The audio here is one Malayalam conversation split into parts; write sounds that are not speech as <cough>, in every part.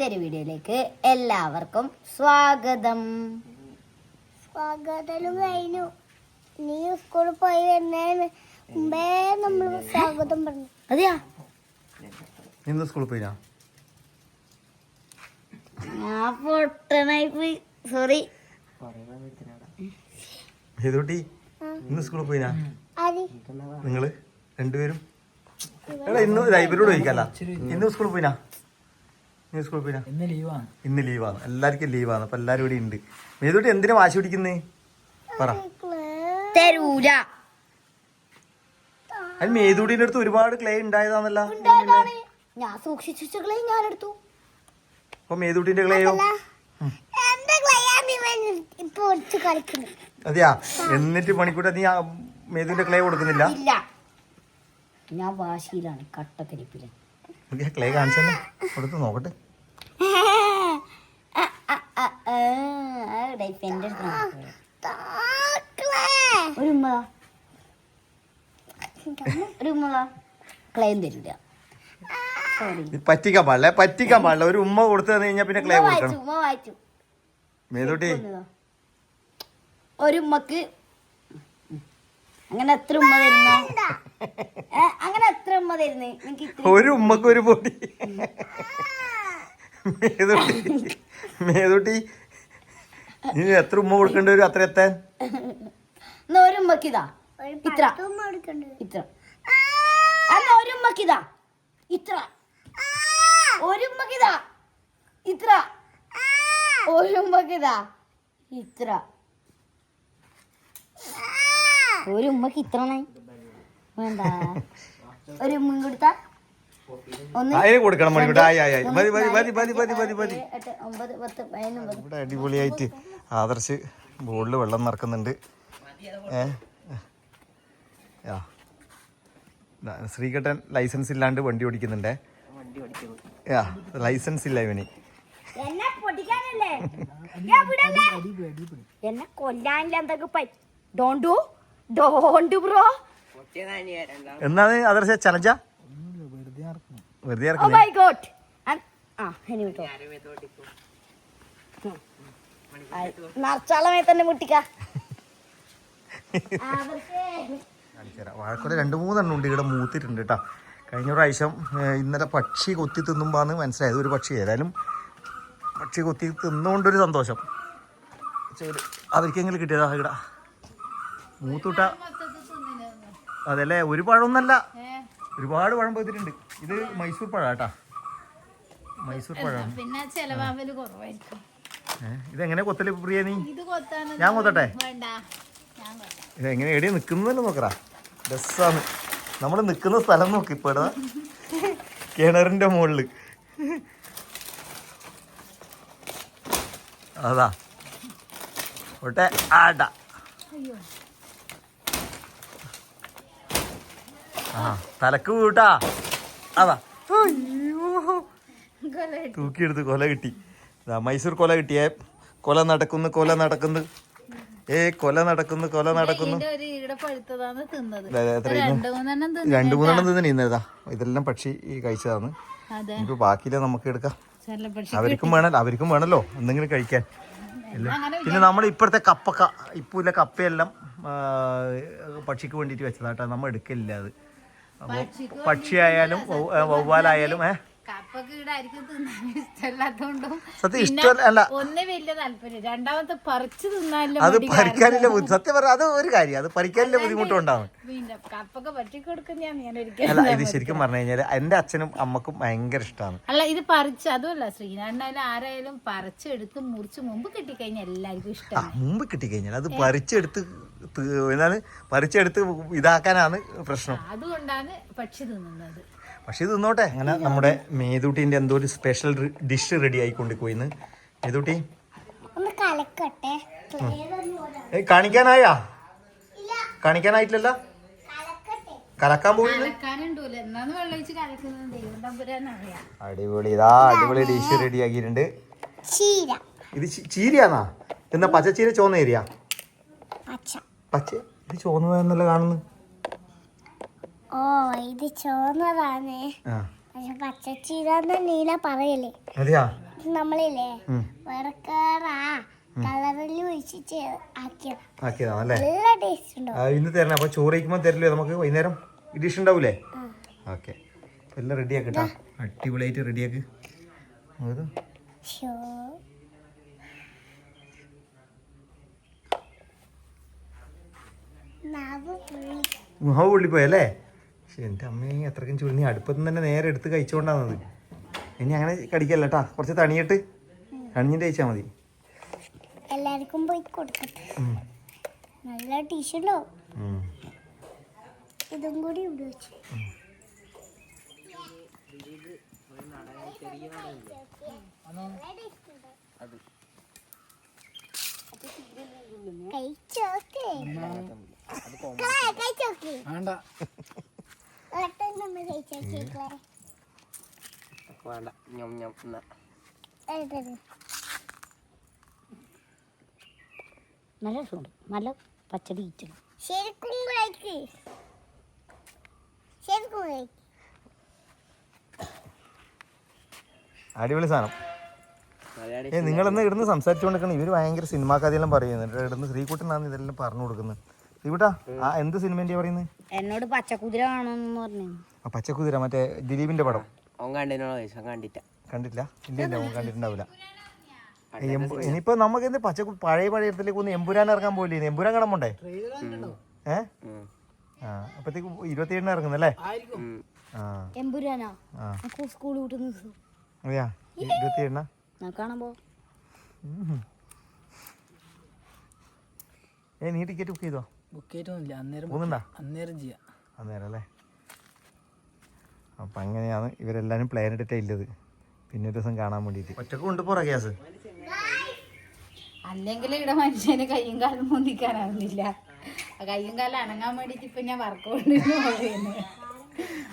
പുതിയൊരു വീഡിയോയിലേക്ക് എല്ലാവർക്കും സ്വാഗതം. സ്വാഗതം കഴിഞ്ഞു. നീ സ്കൂളിൽ പോയി വരുന്നതിന് മുമ്പേ നമ്മൾ സ്വാഗതം പറഞ്ഞു. അതെയാ? ഇന്ന് സ്കൂളിൽ പോയിനാ? ഞാൻ പൊട്ടനായി പോയി. സോറി ഏതോട്ടി ഇന്ന് സ്കൂളിൽ പോയിനാ? നിങ്ങൾ? രണ്ടുപേരും? എടാ ഇന്ന് ഇവരോട് ചോദിക്കല്ല ഇന്ന് സ്കൂളിൽ പോയിനാ? ഇന്ന് സ്കൂളിൽ പോയിനാ? ഇന്ന് ലീവാണ് ഇന്ന് ലീവാണ് എല്ലാവർക്കും ലീവാണ് അപ്പൊ എല്ലാരും ഇവിടെ ഉണ്ട്. മേതോട്ട് എന്തിനാ വാശി പിടിക്കുന്നേ? പറ. തരൂല. അത് മേതൂടിന്റെ അടുത്ത് ഒരുപാട് ക്ലേ ഉണ്ടായതാണല്ലോ ഞാൻ സൂക്ഷിച്ചു ക്ലേ ഞാൻ എടുത്തു അപ്പൊ മേതൂട്ടിന്റെ ക്ലേയോ അതെയാ? എന്നിട്ട് പണിക്കൂട്ട നീ മേതുവിന്റെ ക്ലേ കൊടുക്കുന്നില്ല? ഇല്ല. ഞാൻ വാശിയിലാണ് കട്ടക്കരിപ്പിൽ ക്ലേ കാണിച്ചെന്ന് കൊടുത്ത് നോക്കട്ടെ. തരില്ല. പറ്റിക്കാൻ പാടില്ല പറ്റിക്കാൻ പാടില്ല. ഒരു ഉമ്മ കൊടുത്തു കഴിഞ്ഞാ കഴിഞ്ഞാൽ പിന്നെ ക്ലേ കൊടുക്കണം. മേതൂട്ടി. ഒരു ഉമ്മക്ക് അങ്ങനെ എത്ര ഉമ്മ തരുന്ന? അങ്ങനെ എത്ര ഉമ്മ തരുന്ന? എനിക്ക് ഒരു ഉമ്മക്ക് ഒരു പൊടി. മേതുട്ടി. മേതുട്ടി നീ എത്ര ഉമ്മ കൊടുക്കേണ്ടി വരും? അത്ര എത്താൻ? ഒരു ഉമ്മക്ക് ഇതാ. ഇത്ര. ഇത്ര. അല്ല ഒരു ഉമ്മക്ക് ഇതാ. ഇത്ര. ഒരു ഉമ്മക്ക് ഇതാ. ഇത്ര. ഒരു ഉമ്മക്ക് ഇതാ. ഇത്ര. ഒരു ഉമ്മക്ക് ഇത്ര വേണ്ട. ഒരു ഉമ്മ കൊടുത്താ? കൊടുക്കണം ഇവിടെ. അടിപൊളിയായിട്ട് ആദർശ് ബോളിൽ വെള്ളം നിറക്കുന്നുണ്ട്. ഏ? ദാ ലൈസൻസ് ഇല്ലാണ്ട് വണ്ടി ഓടിക്കുന്നുണ്ടേ. യാ ലൈസൻസ് ഇല്ല ഇവന്. എന്നെ പൊടിക്കാനല്ലേ എന്നെ കൊല്ലാനില്ല എന്തൊക്കെ ഡോണ്ട് ഡോണ്ട് ബ്രോ എന്നാണ് ആദർശ? ചലഞ്ച? വെറുതെ ഓ മൈ ഗോഡ് ആ ഇനി വിട്ടോ. നറച്ചാളമേ തന്നെ മുട്ടിക്ക. <laughs> വാഴക്കൊല രണ്ട് മൂന്നെണ്ണം ഉണ്ട്. ഇവിടെ മൂത്തിട്ടുണ്ട് കേട്ടോ കഴിഞ്ഞ പ്രാവശ്യം ഇന്നലെ പക്ഷി കൊത്തി തിന്നുമ്പോന്ന് മനസ്സിലായത് ഒരു പക്ഷി. ഏതായാലും പക്ഷി കൊത്തി തിന്നുകൊണ്ടൊരു സന്തോഷം. അവർക്കെങ്കിലും കിട്ടിയതാ ഇവിടെ. മൂത്തുട്ട. അതല്ലേ ഒരു പഴമൊന്നല്ല. ഒരുപാട് പഴം പോയിട്ടുണ്ട് ഇത് മൈസൂർ പഴം കേട്ടാ മൈസൂർ പഴം. പിന്നെ ചെലവാവൽ കുറവായിരിക്കും. ഇതെങ്ങനെ കൊത്തൽ പ്രിയ നീ ഞാൻ കൊത്തട്ടെ? ഇതെങ്ങനെ എവിടെ നിൽക്കുന്നതന്നെ നോക്കറാ രസാണ്. നമ്മൾ നിൽക്കുന്ന സ്ഥലം നോക്കി ഇപ്പൊ ഇടാ കിണറിന്റെ മുകളിൽ. അതാ. ഒട്ടെ ആട. ആ തലക്ക് വീട്ടാ. അതാ. തൂക്കിയെടുത്ത് കൊല കിട്ടി. ദാ മൈസൂർ കൊല കിട്ടിയേ കൊല നടക്കുന്നു കൊല നടക്കുന്നു. ഏ കൊല നടക്കുന്നു കൊല നടക്കുന്നു. രണ്ടു മൂന്നെണ്ണം തിന്നു ഇന്നതാ ഇതെല്ലാം പക്ഷി കഴിച്ചതാണ്. ഇപ്പൊ ബാക്കിയില്ല നമുക്ക് എടുക്കാം. അവർക്കും വേണല്ലോ അവർക്കും വേണല്ലോ. എന്തെങ്കിലും കഴിക്കാൻ. പിന്നെ നമ്മൾ ഇപ്പോഴത്തെ കപ്പക്ക ഇപ്പൂല കപ്പയെല്ലാം പക്ഷിക്ക് വേണ്ടിയിട്ട് വെച്ചതാട്ടോ. നമ്മൾ എടുക്കില്ല അത്. പക്ഷിയായാലും വവ്വാലായാലും ഏ? കപ്പൊക്കെ ഇവിടെ ആയിരിക്കും തിന്നാൻ ഇഷ്ടമല്ലാത്തോണ്ടും സത്യം ഇഷ്ടമല്ല ഒന്ന് വലിയ താല്പര്യം രണ്ടാമത്തെ പറിച്ചു തിന്നാലും അത് പറിക്കാനില്ല സത്യം പറഞ്ഞ അത് ഒരു കാര്യം. അത് പറിക്കാനില്ല ബുദ്ധിമുട്ടുണ്ടാവും പിന്നെ കപ്പൊക്കെ പറ്റി കൊടുക്കുന്ന ഞാൻ ഒരിക്കലും അല്ല ഇത് ശരിക്കും പറഞ്ഞു കഴിഞ്ഞാൽ എന്റെ അച്ഛനും അമ്മക്കും ഭയങ്കര ഇഷ്ടമാണ് അല്ല ഇത് പറിച്ച് അതുമല്ല ശ്രീനാരായണ ആരായാലും പറിച്ചെടുത്ത് മുറിച്ച് മുമ്പ് കിട്ടിക്കഴിഞ്ഞാൽ എല്ലാവർക്കും ഇഷ്ടമാണ്. മുമ്പ് കിട്ടിക്കഴിഞ്ഞാൽ അത് പറിച്ചെടുത്ത് എന്താണ്? പറിച്ചെടുത്ത് ഇതാക്കാനാണ് പ്രശ്നം. അതുകൊണ്ടാണ് പക്ഷി തിന്നുന്നത്. പക്ഷെ ഇത് നിന്നോട്ടെ അങ്ങനെ നമ്മുടെ മേതൂട്ടിന്റെ എന്തോ ഒരു സ്പെഷ്യൽ ഡിഷ് റെഡി മേതൂട്ടി? ഒന്ന് കലക്കട്ടെ. ഏയ് കാണിക്കാനായാ? കാണിക്കാനായിട്ടില്ലല്ലോ? കലക്കട്ടെ. കലക്കാൻ തമ്പുരാനറിയാം. അടിപൊളി. ഇതാ അടിപൊളി ഡിഷ് റെഡി ആക്കിയിട്ടുണ്ട്. ഇത് ചീരയാന്നാ? എന്നാ പച്ചച്ചീര ചോന്ന ഏരിയ? പച്ച. പച്ച ഇത് ചോന്നതെന്നല്ല കാണുന്നു ഓ ഇത് ചോന്നതാണ് പക്ഷെ പച്ചച്ചീരാന്ന് നീല പറയല്ലേ അതെയാ? നമ്മളില്ലേ? ഉം. വേറെ കളറിൽ ഒഴിച്ചിട്ട് ആക്കിയത്. ആക്കിയതാണല്ലേ നല്ല ടേസ്റ്റ് ഉണ്ടോ? ഇന്ന് തരണം. അപ്പൊ ചോറ് കഴിക്കുമ്പോൾ തരില്ലേ? നമുക്ക് വൈകുന്നേരം ഈ ഡിഷ് ഉണ്ടാവൂലേ ഓക്കെ. എല്ലാം അടിപൊളിയായിട്ട് പൊള്ളിപ്പോയല്ലേ പക്ഷെ എന്റെ അമ്മയെ അത്രയ്ക്കും ചൂട് നീ അടുപ്പത്ത് തന്നെ നേരെ എടുത്ത് കഴിച്ചുകൊണ്ടാന്നത് ഇനി അങ്ങനെ കടിക്കല്ല കേട്ടാ. കുറച്ച് തണിയിട്ട് തണിഞ്ഞിട്ട് കഴിച്ചാൽ മതി. എല്ലാവർക്കും പോയി കൊടുക്കട്ടെ. നല്ല ടീഷർട്ടോ. ഇതും കൂടി ഇവിടെ വെച്ചു. കഴിച്ചോക്ക്. കഴിച്ചോക്ക്. വേണ്ട ഒട്ടും നമ്മൾ കഴിച്ചോക്ക് ക്ലേ. വേണ്ട ഞം ഞം എന്നാ. നല്ല രസമുണ്ട് നല്ല പച്ചടി കിച്ചണം ശരിക്കും കഴിക്ക് ശരിക്കും കഴിക്ക് അടിപൊളി സാധനം. ഏ നിങ്ങളെന്ന് ഇടുന്ന് സംസാരിച്ചുകൊണ്ടിരിക്കണം? ഇവർ ഭയങ്കര സിനിമാ കഥയെല്ലാം പറയുന്നുണ്ട് ഇടുന്ന് ശ്രീകുട്ടനാണ് ഇതെല്ലാം പറഞ്ഞു കൊടുക്കുന്നത്. ശ്രീകുട്ടാ ആ എന്ത് സിനിമേന്റെയാ പറയുന്നത് എന്നോട് പച്ചക്കുതിര പറഞ്ഞു. ആ പച്ചക്കുതിര മറ്റേ ദിലീപിന്റെ പടം. അവൻ കണ്ടിട്ട. കണ്ടിട്ടില്ല? ഇല്ല ഇല്ല ഓൻ കണ്ടിട്ടുണ്ടാവില്ല എമ്പു ഇനിയിപ്പോ നമുക്ക് എന്ത് പച്ച പഴയ പഴയ ഇടത്തിലേക്ക് ഒന്ന് എമ്പുരാൻ ഇറങ്ങാൻ പോയില്ലേ? എമ്പുരാൻ കാണാൻ പോണ്ടേ? ഏ? ആ അപ്പത്തേക്ക് ഇരുപത്തിയേഴിന് ഇറങ്ങുന്നല്ലേ ആ. എമ്പുരാനാ? സ്കൂൾ അതെയാ? ഇരുപത്തിയേഴിനാ? കാണാൻ പോ ഏ നീ ടിക്കറ്റ് ബുക്ക് ചെയ്തോ? ബുക്ക് ചെയ്തിട്ടൊന്നുമില്ല അന്നേരം പോകുന്നുണ്ടാ? അന്നേരം ചെയ്യാം. അന്നേരം അല്ലേ? അപ്പം അങ്ങനെയാണ് ഇവരെല്ലാവരും പ്ലാൻ ഇട്ടിട്ടേ ഇല്ലത്. പിന്നെ ഒരു ദിവസം കാണാൻ വേണ്ടിയിട്ട്. ഒറ്റയ്ക്ക് കൊണ്ടുപോറ ഗ്യാസ്? അല്ലെങ്കിൽ ഇവിടെ മനുഷ്യന് കയ്യും കാലും പൊന്തിക്കാനാവുന്നില്ല. കയ്യും കാലം അനങ്ങാൻ വേണ്ടിട്ട് ഇപ്പൊ ഞാൻ വർക്കൗട്ട്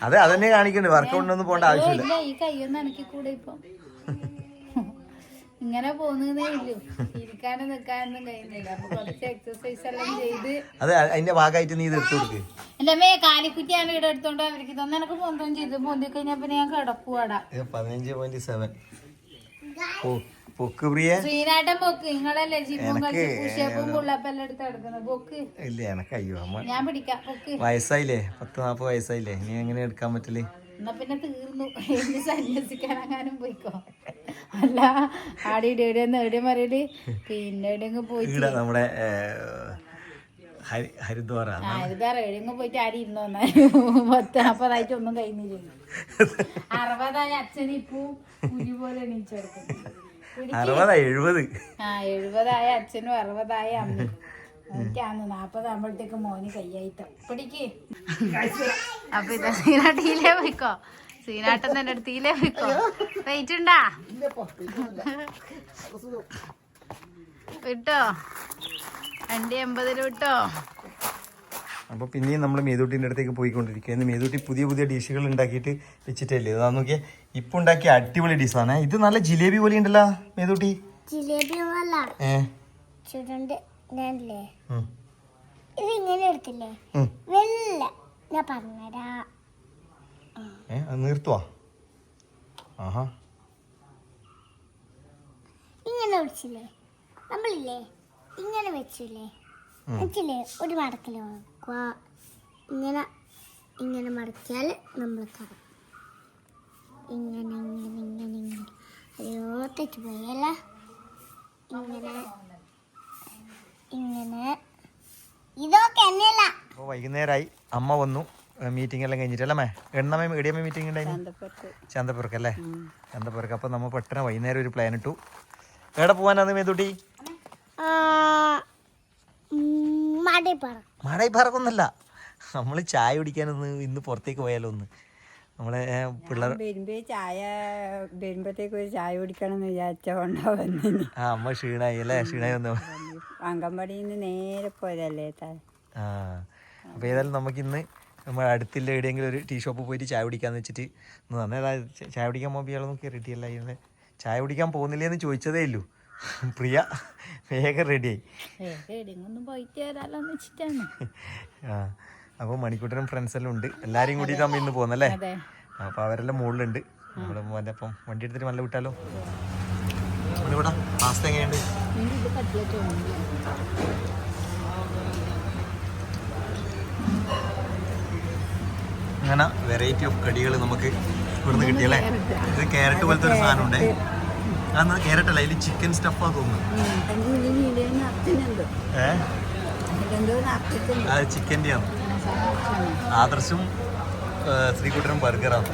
അതെ അതന്നെ കാണിക്കണ്ട്. വർക്കൗട്ടിനൊന്നും പോകേണ്ട ആവശ്യമില്ല. ഈ കയ്യൊന്നും അനക്കി കൂടെ ഇപ്പൊ? ഇങ്ങനെ പോകുന്നേ ഉള്ളൂ. ഇരിക്കാനും നിൽക്കാനൊന്നും കഴിയുന്നില്ല. അപ്പൊ കുറച്ച് എക്സസൈസ് എല്ലാം ചെയ്ത് അത് അതിന്റെ ഭാഗമായിട്ട് നീ ഇത് എടുത്തു എന്റെ അമ്മേ കാലിക്കുറ്റിയാണ് ഇവിടെ എടുത്തോണ്ട് അവർക്ക് ഇതൊന്നും എനക്ക് പൊന്തം ചെയ്ത്. പൊന്തി കഴിഞ്ഞാ പിന്നെ ഞാൻ കിടക്കുവാടാ. ഇത് പതിനഞ്ച് പോയിന്റ് സെവൻ പൊക്ക് പ്രിയ. ശ്രീനാട്ടൻ പൊക്ക് നിങ്ങളല്ലേ ജിമ്മും കളിച്ച് പുള്ളപ്പെല്ലാം എടുത്ത് എടുക്കുന്നത് പൊക്ക്. ഇല്ല എനക്ക് അയ്യോ അമ്മ. ഞാൻ പിടിക്കാം പൊക്ക്. വയസ്സായില്ലേ? പത്ത് നാപ്പത് വയസ്സായില്ലേ? നീ എങ്ങനെ എടുക്കാൻ പറ്റില്ലേ എന്നാ പിന്നെ തീർന്നു. <laughs> സന്യസിക്കാൻ അങ്ങനെ പോയിക്കോ. അല്ല ആടി ഇവിടെ നേടിയ മറിയൽ പിന്നെ എവിടെയെങ്കിലും ഇവിടെ നമ്മുടെ ഏ, ഹരി ഹരിദ്വാര ആ ഇതാ എവിടെയെങ്കിലും പോയിട്ട് ആരും ഇരുന്ന് വന്നാലും പത്ത് ഒന്നും കഴിഞ്ഞില്ല? അറുപതായ അച്ഛൻ ഇപ്പൂ കുരി പോലെ എണീച്ചെടുക്കും അറുപതാ എഴുപത്. ആ എഴുപതായ അച്ഛനും അറുപതായ അമ്മയും. എനിക്കാന്ന് നാപ്പതാകുമ്പോഴത്തേക്ക് മോന് കയ്യായിട്ടോ പിടിക്ക്. അപ്പൊ ഇതാ <laughs> പോയിക്കോ. സീനാട്ടൻ തന്നെ എടുത്തില്ലേ പോയിക്കോ. വെയിറ്റ് ഉണ്ടാ? വിട്ടോ? വണ്ടി എൺപതിൽ വിട്ടോ? അപ്പൊ പിന്നെയും നമ്മൾ മേതൂട്ടിന്റെ അടുത്തേക്ക് പോയിക്കൊണ്ടിരിക്കുകയാണ് മേതൂട്ടി പുതിയ പുതിയ ഡിഷുകൾ ഉണ്ടാക്കിയിട്ട് വെച്ചിട്ടല്ലേ? ഇതാ നോക്കിയാ ഇപ്പൊ ഉണ്ടാക്കിയ അടിപൊളി ഡിഷാണ്. ഇത് നല്ല ജിലേബി പോലെ ഉണ്ടല്ലോ മേതൂട്ടി. ജിലേബി പോലെ. ഏ? ചുരുണ്ട് ഞാനില്ലേ ഉം, ഇത് ഇങ്ങനെ എടുത്തില്ലേ. വെള്ള. ഞാൻ പറഞ്ഞരാ ഏ അത് നിർത്തുവാ? ആഹാ. ഇങ്ങനെ വിളിച്ചില്ലേ? നമ്മളില്ലേ? ഇങ്ങനെ വെച്ചില്ലേ? വെച്ചില്ലേ? ഒരു മടക്കിൽ വെക്കുക ഇങ്ങനെ ഇങ്ങനെ മടക്കിയാൽ നമ്മൾ കറ ഇങ്ങനെ ഇങ്ങനെ ഇങ്ങനെ ഇങ്ങനെ. അയ്യോ തെറ്റ് പോയല്ല ഇങ്ങനെ ഇങ്ങനെ. ഇതൊക്കെ എന്നല്ല അപ്പോൾ വൈകുന്നേരമായി അമ്മ വന്നു. മീറ്റിംഗ് എല്ലാം കഴിഞ്ഞിട്ട് അല്ലേ എണ്ണമേ എടിയമ്മ മീറ്റിംഗ് ഉണ്ടായിരുന്നു ചന്തപ്പുറക്ക് അല്ലേ? ചന്തപ്പുറക്ക് അപ്പൊ നമ്മൾ പെട്ടെന്ന് വൈകുന്നേരം ഒരു പ്ലാൻ ഇട്ടു. എവിടെ പോകാനാണ് മേതുട്ടി? മടപ്പറ. മാടായി പറക്കൊന്നല്ല നമ്മൾ ചായ കുടിക്കാനൊന്ന് ഇന്ന് പുറത്തേക്ക് പോയാലോ ഒന്ന്. നമ്മളെ പിള്ളേർ വരുമ്പോ ചായ വരുമ്പത്തേക്ക് ഒരു ചായ കുടിക്കണം എന്ന് വിചാരിച്ച വന്നിന്. ആ അമ്മ ക്ഷീണായി അല്ലേ? ക്ഷീണായി വന്നു? അങ്കൻവാടിയിൽ നിന്ന് നേരെ പോയതല്ലേ താ ആ. അപ്പോൾ ഏതായാലും നമുക്കിന്ന് നമ്മൾ അടുത്തുള്ള എവിടെയെങ്കിലും ഒരു ടീ ഷോപ്പ് പോയിട്ട് ചായ കുടിക്കാന്ന് വെച്ചിട്ട് നന്നേ ചായ കുടിക്കാൻ പോകുമ്പോൾ ഇയാളൊന്നും കയറിയിട്ടില്ല ഇന്ന് ചായ കുടിക്കാൻ പോകുന്നില്ലേ എന്ന് ചോദിച്ചതേ ഇല്ലു. പ്രിയ വേഗം റെഡിയായി ആ അപ്പോൾ മണിക്കൂട്ടനും ഫ്രണ്ട്സ് എല്ലാം ഉണ്ട്. എല്ലാവരും കൂടി നമ്മൾ ഇന്ന് പോകുന്നല്ലേ അപ്പോൾ അവരെല്ലാം മുകളിലുണ്ട് നമ്മുടെ മോന്റെ അപ്പം വണ്ടി എടുത്തിട്ട് നല്ല വിട്ടാലോ? നമ്മളിവിടെ പാസ്ത എങ്ങനെയുണ്ട്? അങ്ങനെ വെറൈറ്റി ഓഫ് കടികൾ നമുക്ക് ഇവിടുന്ന് കിട്ടിയല്ലേ ഇത് ക്യാരറ്റ് പോലത്തെ ഒരു സാധനം ഉണ്ട്. അതെന്നാ ക്യാരറ്റ് അല്ല അതിൽ ചിക്കൻ സ്റ്റഫാ തോന്നുന്നു. ചിക്കന്റെ അത് ആദർശം ആദർശും ശ്രീകുട്ടനും ബർഗറാണ്.